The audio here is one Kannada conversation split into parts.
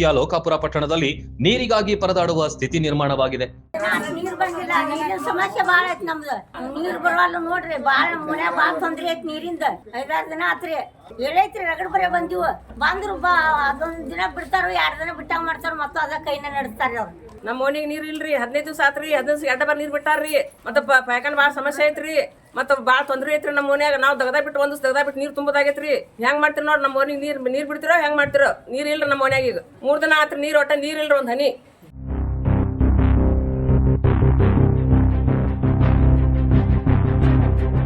ವ್ಯಾಪ್ತಿಯ ಲೋಕಾಪುರ ಪಟ್ಟಣದಲ್ಲಿ ನೀರಿಗಾಗಿ ಪರದಾಡುವ ಸ್ಥಿತಿ ನಿರ್ಮಾಣವಾಗಿದೆ. ನೀರ್ ಬಂದಿಲ್ಲ, ನೀರಿನ ಸಮಸ್ಯೆ ಬಾಳ ಐತಿ ನಮ್ದು. ನೀರ್ ಬರವಲ್ಲ ನೋಡ್ರಿ, ಬಾಳ ಮನ್ಯಾಗ ಬಾಳ ತೊಂದ್ರೆ ಐತಿ ನೀರಿಂದ. ಐದಾರು ದಿನ ಆತ್ರಿ. ಹೇಳೈತ್ರಿ ರಗಡ್ ಬರೇ ಬಂದಿವ. ಬಂದ್ರು ಬಾ, ಅದೊಂದ್ ದಿನ ಬಿಡ್ತಾರು, ಎರಡ್ ದಿನ ಬಿಟ್ಟಾಗ ಮಾಡ್ತಾರ, ಮತ್ತ ಅದ ಕೈನ ನಡೆಸ್ತಾರ ಅವ್ರು. ನಮ್ಮ ಓಣಿಗೆ ನೀರು ಇಲ್ರಿ, ಹದಿನೈದು ದಿವಸ ಆತ್ರಿ, ಹದಿನೈದು ದಿವಸ ಎರಡ ಬಾರ್ ನೀರು ಬಿಟ್ಟಾರ್ರಿ. ಮತ್ತೆ ಪ್ಯಾಕನ್ ಭಾಳ ಸಮಸ್ಯೆ ಐತ್ರಿ. ಮತ್ತೆ ಭಾಳ ತೊಂದರೆ ಐತ್ರಿ ನಮ್ಮ ಮೋನ್ಯಾಗ. ನಾವು ದಗದ ಬಿಟ್ಟು ಒಂದು ದಗದ ಬಿಟ್ಟು ನೀರು ತುಂಬೋದಾಗೈತ್ರಿ. ಹೆಂಗ್ ಮಾಡ್ತೀರಿ ನೋಡಿ, ನಮ್ಮ ಓಣಿಗೆ ನೀರ್ ನೀರ್ ಬಿಡ್ತಿರೋ ಹೆಂಗ್ ಮಾಡ್ತಿರೋ? ನೀರ್ ಇಲ್ರಿ ನಮ್ಮ ಓಣಿಯಾಗ ಈಗ. ಮೂರ್ ದಿನ ಆತ್ರಿ ನೀರ್ ಒಟ್ಟ, ನೀರ್ ಇಲ್ರಿ ಒಂದ್ ಹನಿ.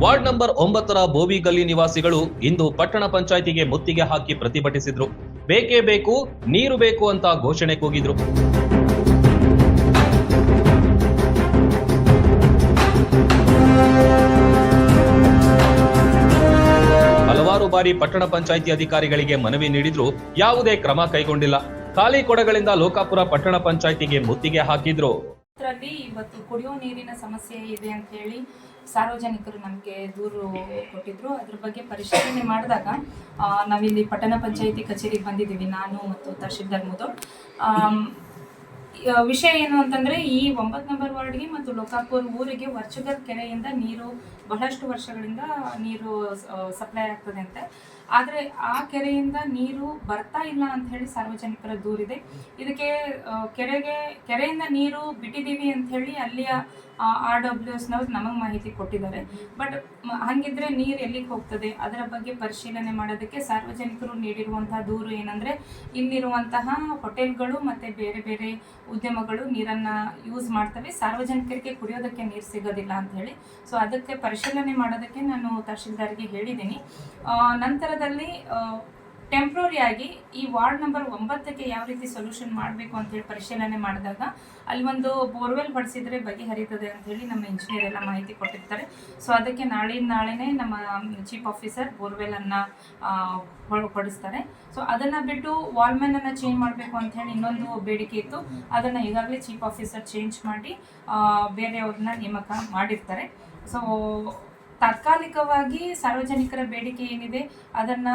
ವಾರ್ಡ್ ನಂಬರ್ ಒಂಬತ್ತರ ಬೋವಿ ಗಲ್ಲಿ ನಿವಾಸಿಗಳು ಇಂದು ಪಟ್ಟಣ ಪಂಚಾಯಿತಿಗೆ ಮುತ್ತಿಗೆ ಹಾಕಿ ಪ್ರತಿಭಟಿಸಿದ್ರು. ಬೇಕೇ ಬೇಕು, ನೀರು ಬೇಕು ಅಂತ ಘೋಷಣೆ ಕೂಗಿದ್ರು. ಹಲವಾರು ಬಾರಿ ಪಟ್ಟಣ ಪಂಚಾಯಿತಿ ಅಧಿಕಾರಿಗಳಿಗೆ ಮನವಿ ನೀಡಿದ್ರು ಯಾವುದೇ ಕ್ರಮ ಕೈಗೊಂಡಿಲ್ಲ. ಖಾಲಿ ಕೊಡಗಳಿಂದ ಲೋಕಾಪುರ ಪಟ್ಟಣ ಪಂಚಾಯಿತಿಗೆ ಮುತ್ತಿಗೆ ಹಾಕಿದ್ರು. ಅದರಲ್ಲಿ ಇವತ್ತು ಕುಡಿಯೋ ನೀರಿನ ಸಮಸ್ಯೆ ಇದೆ ಅಂತ ಹೇಳಿ ಸಾರ್ವಜನಿಕರು ನಮಗೆ ದೂರು ಕೊಟ್ಟಿದ್ರು. ಅದ್ರ ಬಗ್ಗೆ ಪರಿಶೀಲನೆ ಮಾಡಿದಾಗ ನಾವಿಲ್ಲಿ ಪಟ್ಟಣ ಪಂಚಾಯಿತಿ ಕಚೇರಿಗೆ ಬಂದಿದ್ದೀವಿ. ನಾನು ಮತ್ತು ತಹಶೀಲ್ದಾರ್ ಮುದೋಡ್ ವಿಷಯ ಏನು ಅಂತಂದ್ರೆ ಈ ಒಂಬತ್ತು ನಂಬರ್ ವಾರ್ಡ್ಗೆ ಮತ್ತು ಲೋಕಾಪುರ್ ಊರಿಗೆ ವರ್ಚಗಲ್ ಕೆರೆಯಿಂದ ನೀರು ಬಹಳಷ್ಟು ವರ್ಷಗಳಿಂದ ನೀರು ಸಪ್ಲೈ ಆಗ್ತದೆ ಅಂತೆ. ಆದರೆ ಆ ಕೆರೆಯಿಂದ ನೀರು ಬರ್ತಾ ಇಲ್ಲ ಅಂತ ಹೇಳಿ ಸಾರ್ವಜನಿಕರ ದೂರಿದೆ. ಇದಕ್ಕೆ ಕೆರೆಗೆ ಕೆರೆಯಿಂದ ನೀರು ಬಿಟ್ಟಿದ್ದೀವಿ ಅಂತ ಹೇಳಿ ಅಲ್ಲಿಯ ಆರ್ ಡಬ್ಲ್ಯೂ ಎಸ್ನವ್ರು ನಮಗೆ ಮಾಹಿತಿ ಕೊಟ್ಟಿದ್ದಾರೆ. ಬಟ್ ಹಂಗಿದ್ರೆ ನೀರು ಎಲ್ಲಿಗೆ ಹೋಗ್ತದೆ? ಅದರ ಬಗ್ಗೆ ಪರಿಶೀಲನೆ ಮಾಡೋದಕ್ಕೆ ಸಾರ್ವಜನಿಕರು ನೀಡಿರುವಂತಹ ದೂರು ಏನಂದ್ರೆ ಇಲ್ಲಿರುವಂತಹ ಹೋಟೆಲ್ಗಳು ಮತ್ತೆ ಬೇರೆ ಬೇರೆ ಉದ್ಯಮಗಳು ನೀರನ್ನ ಯೂಸ್ ಮಾಡ್ತವೆ. ಸಾರ್ವಜನಿಕರಿಗೆ ಕುಡಿಯೋದಕ್ಕೆ ನೀರು ಸಿಗೋದಿಲ್ಲ ಅಂತ ಹೇಳಿ. ಸೊ ಅದಕ್ಕೆ ಪರಿಶೀಲನೆ ಮಾಡೋದಕ್ಕೆ ನಾನು ತಹಶೀಲ್ದಾರ್ಗೆ ಹೇಳಿದ್ದೀನಿ. ಆ, ನಂತರದಲ್ಲಿ ಟೆಂಪ್ರರಿ ಆಗಿ ಈ ವಾರ್ಡ್ ನಂಬರ್ ಒಂಬತ್ತಕ್ಕೆ ಯಾವ ರೀತಿ ಸೊಲ್ಯೂಷನ್ ಮಾಡಬೇಕು ಅಂತ ಹೇಳಿ ಪರಿಶೀಲನೆ ಮಾಡಿದಾಗ ಅಲ್ಲಿ ಒಂದು ಬೋರ್ವೆಲ್ ಬಡಿಸಿದ್ರೆ ಬಗೆಹರಿತದೆ ಅಂತ ಹೇಳಿ ನಮ್ಮ ಇಂಜಿನಿಯರ್ ಎಲ್ಲ ಮಾಹಿತಿ ಕೊಟ್ಟಿರ್ತಾರೆ. ಸೊ ಅದಕ್ಕೆ ನಾಳೆಯಿಂದ ನಾಳೆನೇ ನಮ್ಮ ಚೀಫ್ ಆಫೀಸರ್ ಬೋರ್ವೆಲ್ ಹೊ- ಹೊಡಿಸ್ತಾರೆ. ಸೊ ಅದನ್ನ ಬಿಟ್ಟು ವಾಲ್ಮ್ಯಾನನ್ನು ಚೇಂಜ್ ಮಾಡಬೇಕು ಅಂತ ಹೇಳಿ ಇನ್ನೊಂದು ಬೇಡಿಕೆ ಇತ್ತು. ಅದನ್ನ ಈಗಾಗಲೇ ಚೀಫ್ ಆಫೀಸರ್ ಚೇಂಜ್ ಮಾಡಿ ಬೇರೆಯವ್ರನ್ನ ನೇಮಕ ಮಾಡಿರ್ತಾರೆ. ಸೊ ತಾತ್ಕಾಲಿಕವಾಗಿ ಸಾರ್ವಜನಿಕರ ಬೇಡಿಕೆ ಏನಿದೆ, ಅದನ್ನ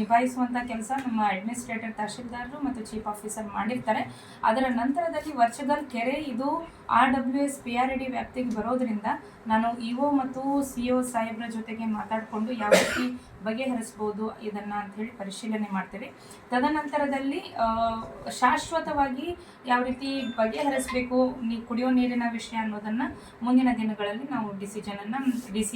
ನಿಭಾಯಿಸುವಂತ ಕೆಲಸ ನಮ್ಮ ಅಡ್ಮಿನಿಸ್ಟ್ರೇಟರ್ ತಹಶೀಲ್ದಾರರು ಮತ್ತು ಚೀಫ್ ಆಫೀಸರ್ ಮಾಡಿರ್ತಾರೆ. ಅದರ ನಂತರದಲ್ಲಿ ವರ್ಷಗಲ್ ಕೆರೆ ಇದು R W S P R D ವ್ಯಾಪ್ತಿಗೆ ಬರೋದ್ರಿಂದ ನಾನು ಇಒ ಮತ್ತು ಸಿ ಒ ಸಾಹೇಬ್ರ ಜೊತೆಗೆ ಮಾತಾಡಿಕೊಂಡು ಯಾವ ರೀತಿ ಬಗೆಹರಿಸ್ಬೋದು ಇದನ್ನ ಅಂತ ಹೇಳಿ ಪರಿಶೀಲನೆ ಮಾಡ್ತೇವೆ. ತದನಂತರದಲ್ಲಿ ಶಾಶ್ವತವಾಗಿ ಯಾವ ರೀತಿ ಬಗೆಹರಿಸಬೇಕು, ನೀ ಕುಡಿಯೋ ನೀರಿನ ವಿಷಯ ಅನ್ನೋದನ್ನ ಮುಂದಿನ ದಿನಗಳಲ್ಲಿ ನಾವು ಡಿಸಿಜನ್ ಡಿ ಸಿ